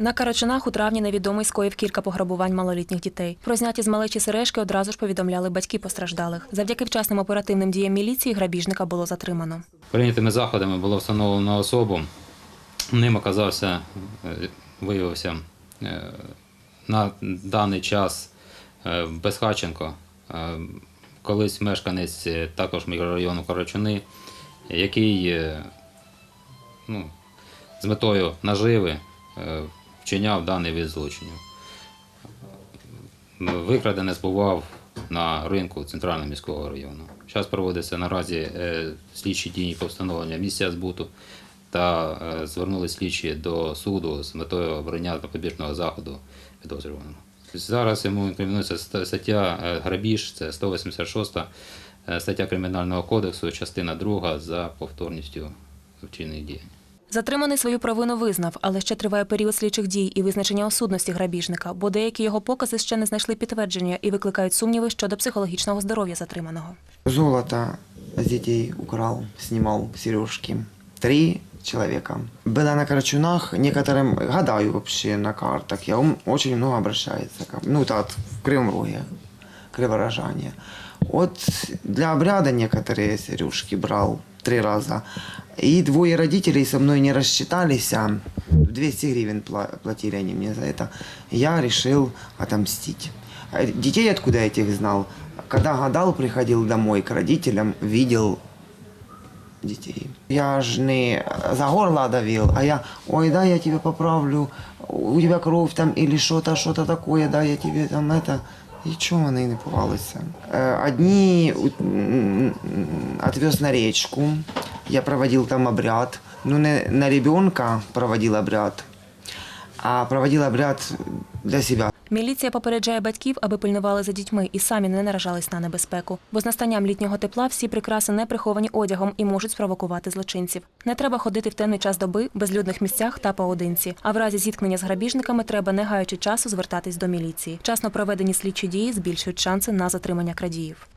На Карачунах у травні невідомий скоїв кілька пограбувань малолітніх дітей. Про зняті з малечі сережки одразу ж повідомляли батьки постраждалих. Завдяки вчасним оперативним діям міліції грабіжника було затримано. Прийнятими заходами було встановлено особу. Ним оказався, е, виявився е, на даний час е, Безхаченко, колись мешканець також мікрорайону Карачуни, який ну, з метою наживи вчиняв даний вид злочинів. Викрадене збував на ринку центрального міського району. Зараз проводиться наразі е, слідчі дії по встановленню місця збуту та е, звернули слідчі до суду з метою обрання запобіжного заходу підозрюваного. Зараз йому інкримінується стаття е, грабіж, це 186 е, стаття Кримінального кодексу, частина 2 за повторністю вчинених дій. Затриманий свою провину визнав, але ще триває період слідчих дій і визначення осудності грабіжника, бо деякі його покази ще не знайшли підтвердження і викликають сумніви щодо психологічного здоров'я затриманого. Золото с детей украл, снимал сережки. Три человека. Была на Карачунах, некоторым, гадаю вообще на картах, я ум- очень много обращается. ко- Ну, это от- в Кривом Роге, Криворожане. Вот для обряда некоторые сережки брал три раза. И двое родителей со мной не рассчитались, а 200 гривен пла- платили они мне за это. Я решил отомстить. А Детей откуда я этих знал? Когда гадал, приходил домой к родителям, видел детей. Я ж не за горло давил, а я, ой, да, я тебе поправлю, у тебя кровь там или что-то, что-то такое, да, я тебе там это. І чого вони не повалися? Е, Одні отвез на речку, я проводил там обряд. Ну, не на ребенка проводил обряд, а проводил обряд для себя. Міліція попереджає батьків, аби пильнували за дітьми і самі не наражались на небезпеку. Бо з настанням літнього тепла всі прикраси не приховані одягом і можуть спровокувати злочинців. Не треба ходити в темний час доби, безлюдних місцях та поодинці. А в разі зіткнення з грабіжниками треба, не гаючи часу, звертатись до міліції. Часно проведені слідчі дії збільшують шанси на затримання крадіїв.